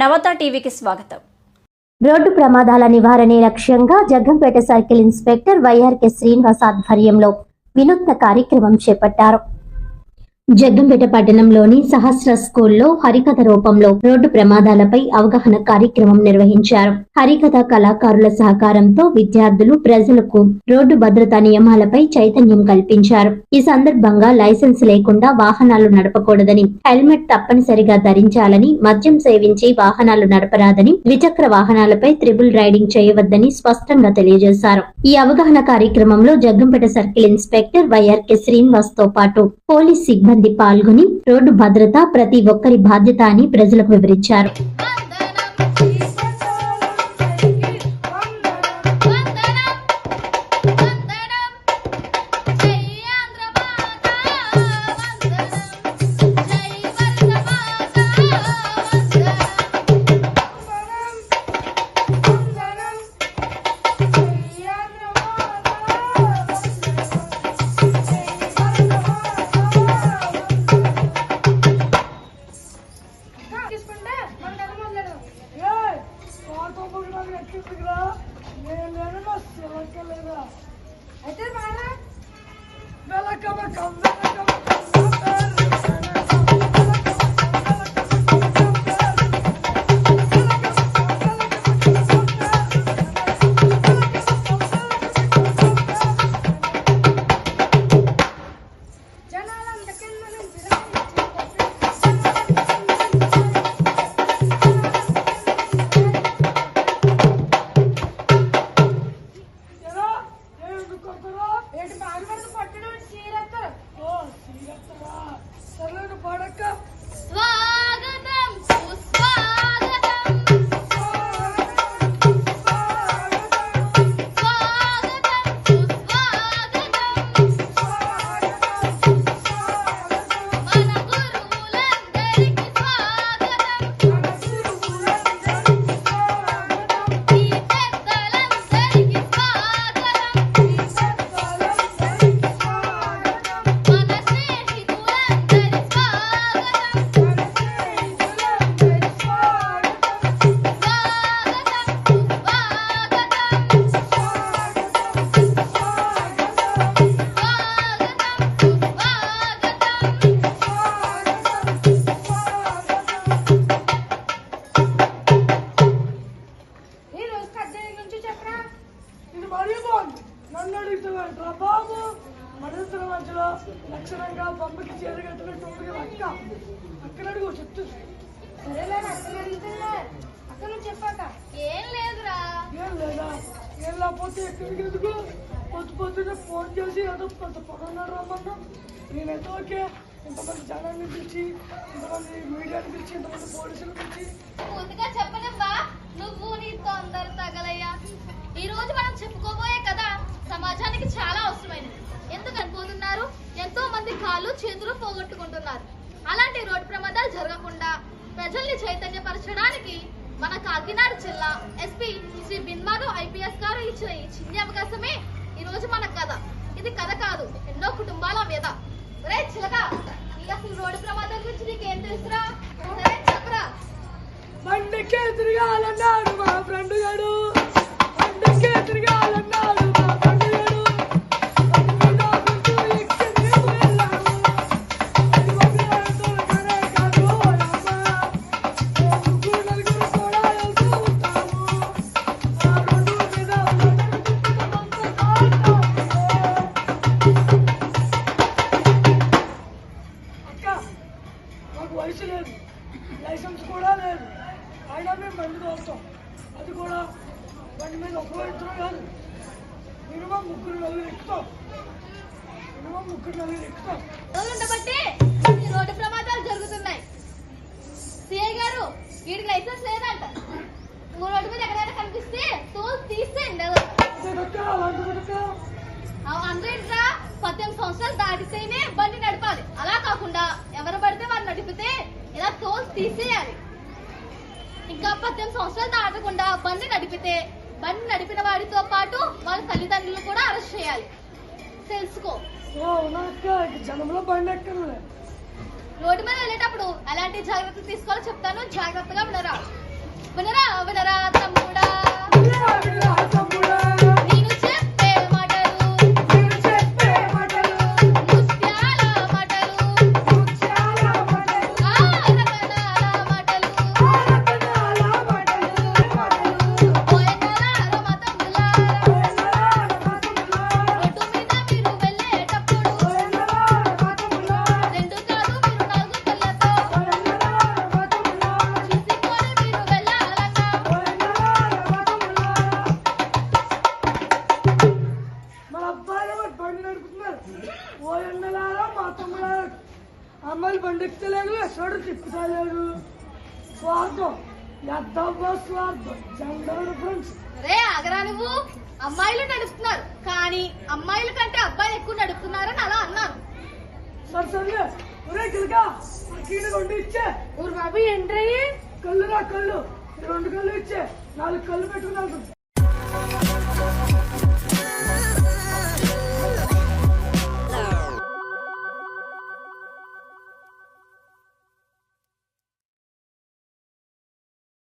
నవత టీవీకి స్వాగతం. రోడ్డు ప్రమాదాల నివారణే లక్ష్యంగా Jaggampeta circle inspector YRK Srinivas ఆధ్వర్యంలో వినూత్న కార్యక్రమం చేపట్టారు. జగ్గంపేట పట్టణంలోని సహస్ర స్కూల్లో హరికథ రూపంలో రోడ్డు ప్రమాదాలపై అవగాహన కార్యక్రమం నిర్వహించారు. హరికథ కళాకారుల సహకారంతో విద్యార్థులు ప్రజలకు రోడ్డు భద్రతా నియమాలపై చైతన్యం కల్పించారు. ఈ సందర్భంగా లైసెన్స్ లేకుండా వాహనాలు నడపకూడదని హెల్మెట్ తప్పనిసరిగా ధరించాలని మద్యం సేవించి వాహనాలు నడపరాదని ద్విచక్ర వాహనాలపై త్రిబుల్ రైడింగ్ చేయవద్దని స్పష్టంగా తెలియజేశారు. ఈ అవగాహన కార్యక్రమంలో జగ్గంపేట సర్కిల్ ఇన్స్పెక్టర్ వైఆర్కే శ్రీనివాస్తో పాటు పోలీస్ సిబ్బంది పాల్గొని రోడ్డు భద్రత ప్రతి ఒక్కరి బాధ్యత అని ప్రజలకు వివరించారు. నేను లేను, నా శిలక లేదా. అయితే బాగా వెలకమ కమ్, వెలకమ బాబు మరింతల మధ్యలో లక్షణంగా బొమ్మకి చీర కట్టినట్టు ఉంటుంది కదా అక్క అక్కడ అడుగు చెప్తుంది ఏం లేదురా. ఏం లేదా? ఏం లేకపోతే ఎక్కడికి ఎందుకు? పొద్దు పొద్దునే ఫోన్ చేసి ఏదో రమ్మన్నా. నేనైతే ఓకే ఇంతమంది జనాన్ని పిలిచి ఇంతమంది మీడియాని పిలిచి ఇంతమంది పోలీసులు పిలిచి. ముందుగా చెప్పలేవా నువ్వు నీ తొందర తగలయ్యా. ఈ రోజు మనం చెప్పుకోబోయే కదా సమాజానికి చాలా అవసరమైనది. ఎందుకు అనుకుంటున్నారు? ఎంతో మంది కాళ్ళు చేతులు పోగొట్టుకుంటున్నారు. అలాంటి రోడ్డు ప్రమాదాలు జరగకుండా ప్రజల్ని చైతన్యపరచడానికి మన కాకినాడ జిల్లా ఎస్పీ శ్రీ బిన్మాను ఐపీఎస్ గారు ఇచ్చిన ఈ చిన్న అవకాశమే ఈ రోజు మన కథ. ఇది కథ కాదు ఎన్నో కుటుంబాల మీద రే చిలక నీకు అసలు రోడ్డు ప్రమాదం గురించి నీకేం తెలుసురా? చెప్పరా బండికే తిరగాలన్నాడు మా ఫ్రెండ్ వయసు లేదు. లైసెన్స్ కూడా లేదు. అయినా మేము బండి తోలుతాం. అది కూడా బండి మీద ఇద్దరు కాదు. మినిమం ముగ్గురు నలుగురు ఎక్కుతాం. మినిమం ముగ్గురు నలుగురు ఎక్కుతాం. ఉండబట్టే రోడ్డు ప్రమాదాలు జరుగుతున్నాయి. సిఐ గారు వీడికి లైసెన్స్ లేదంట. రోడ్డు మీద ఎక్కడైనా కనిపిస్తే తోలు తీసేయండి అందరేంట్రా పద్దెనిమిది సంవత్సరాలు దాటితేనే బండి నడపాలి. అలా కాకుండా ఎవరు నడిపితే ఇలా తోలు తీసేయాలి. ఇంకా పద్దెనిమిది సంవత్సరాలు దాటకుండా బండి నడిపితే బండి నడిపిన వాడితో పాటు వాళ్ళ తల్లిదండ్రులు కూడా అరెస్ట్ చేయాలి. తెలుసుకో. జనంలో బండి రోడ్డు మీద వెళ్ళేటప్పుడు ఎలాంటి జాగ్రత్తలు తీసుకోవాలో చెప్తాను. జాగ్రత్తగా వినరా. వినరా? వినరా? తమ్ముడారా అమ్మాయిలు బండి ఎక్కలేడు ఎక్కడ తిప్పుతలేడు. స్వార్థం ఎద్దవ్వ స్వార్థం ఫ్రెండ్స్. రే ఆగరా నువ్వు? అమ్మాయిలు నడుపుతున్నారు. కానీ అమ్మాయిల కంటే అబ్బాయిలు ఎక్కువ నడుపుతున్నారని అలా అన్నాను. సరే సరే ఒరే గిలక కీడు రెండు ఇచ్చే. ఊరు బాబు ఏంట్రీ కళ్ళు రా కళ్ళు. రెండు కళ్ళు ఇచ్చే. నాలుగు కళ్ళు పెట్టుకున్నాను.